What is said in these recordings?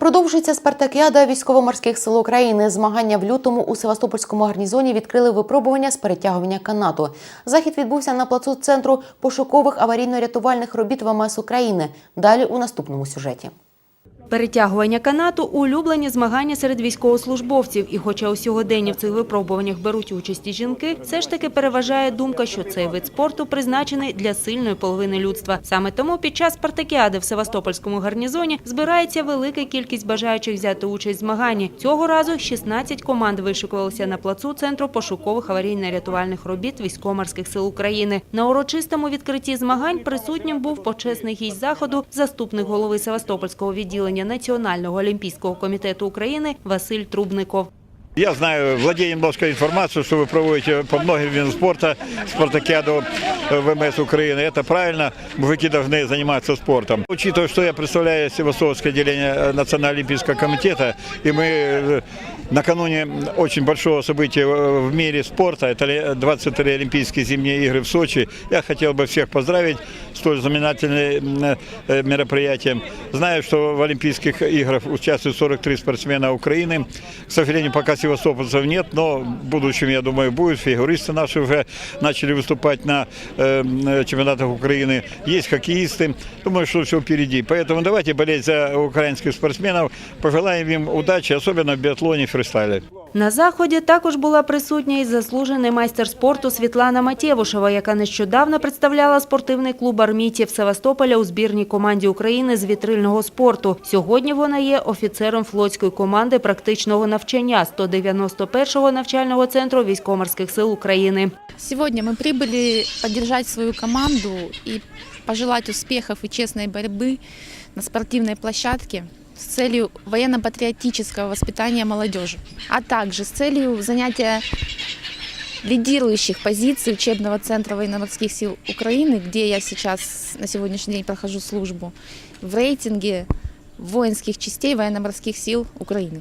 Продовжується спартакіада військово-морських сил України. Змагання в лютому у Севастопольському гарнізоні відкрили випробування з перетягування канату. Захід відбувся на плацу центру пошукових аварійно-рятувальних робіт ВМС України. Далі у наступному сюжеті. Перетягування канату – улюблені змагання серед військовослужбовців. І хоча у сьогоденні в цих випробуваннях беруть участь і жінки, все ж таки переважає думка, що цей вид спорту призначений для сильної половини людства. Саме тому під час спартакіади в Севастопольському гарнізоні збирається велика кількість бажаючих взяти участь в змаганні. Цього разу 16 команд вишикувалися на плацу Центру пошукових аварійно-рятувальних робіт військово-морських сил України. На урочистому відкритті змагань присутнім був почесний гість заходу, заступник голови Севастопольського відділення Національного олімпійського комітету України Василь Трубников. Я знаю, владею немножко информацией, что вы проводите по многим видам спорта, спартакиаду ВМС Украины. Это правильно, мужики должны заниматься спортом. Учитывая, что я представляю Севастопольское отделение э, Национального олимпийского комитета, и мы э, накануне очень большого события э, в мире спорта, это ли- 23 Олимпийские зимние игры в Сочи, я хотел бы всех поздравить с столь знаменательным мероприятием. Знаю, что в Олимпийских играх участвуют 43 спортсмена Украины. К сожалению, пока севастопольцев нет, но в будущем, я думаю, будет. Фигуристы наши уже начали выступать на э, м, чемпионатах Украины. Есть хоккеисты. Думаю, что все впереди. Поэтому давайте болеть за украинских спортсменов. Пожелаем им удачи, особенно в биатлоне и фристайле. На заході також була присутня і заслужений майстер спорту Світлана Матєвушева, яка нещодавно представляла спортивний клуб армійців Севастополя у збірній команді України з вітрильного спорту. Сьогодні вона є офіцером флотської команди практичного навчання 191-го навчального центру військово-морських сил України. Сегодня мы прибыли поддержать свою команду и пожелать успехов и честной борьбы на спортивной площадке с целью военно-патриотического воспитания молодежи, а также с целью занятия лидирующих позиций учебного центра военно-морских сил Украины, где я сейчас на сегодняшний день прохожу службу, в рейтинге воинских частей военно-морских сил Украины.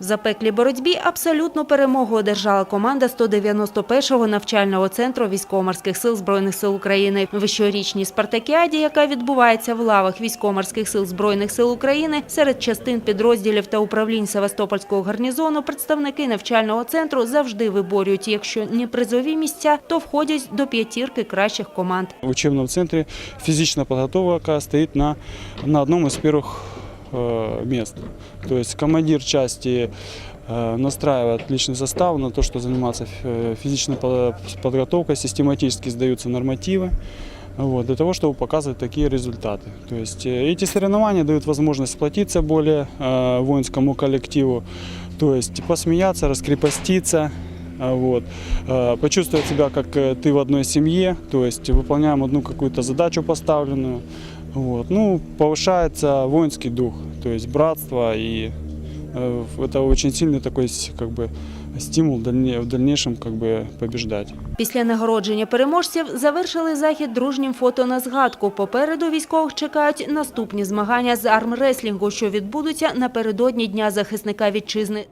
В запеклій боротьбі абсолютну перемогу одержала команда 191-го навчального центру військово-морських сил Збройних сил України. В щорічній спартакіаді, яка відбувається в лавах військово-морських сил Збройних сил України, серед частин підрозділів та управлінь Севастопольського гарнізону представники навчального центру завжди виборюють, якщо не призові місця, то входять до п'ятірки кращих команд. В учебном центре физичная подготовка стоит на, на одном из первых э, мест. То есть командир части э, настраивает личный состав на то, что заниматься э, физичной по- подготовкой, систематически сдаются нормативы. Вот, для того, чтобы показывать такие результаты. То есть э, эти соревнования дают возможность сплотиться более э, воинскому коллективу, то есть посмеяться, раскрепоститься, вот, э, почувствовать себя как э, ты в одной семье, то есть выполняем одну какую-то задачу поставленную. Вот. Ну, повышается воинский дух, то есть братство, и э, это очень сильный такой с- как бы, стимул в дальне- в дальнейшем как бы, побеждать. Після нагородження переможців завершили захід дружнім фото на згадку. Попереду військових чекають наступні змагання з армреслінгу, що відбудуться напередодні Дня захисника вітчизни.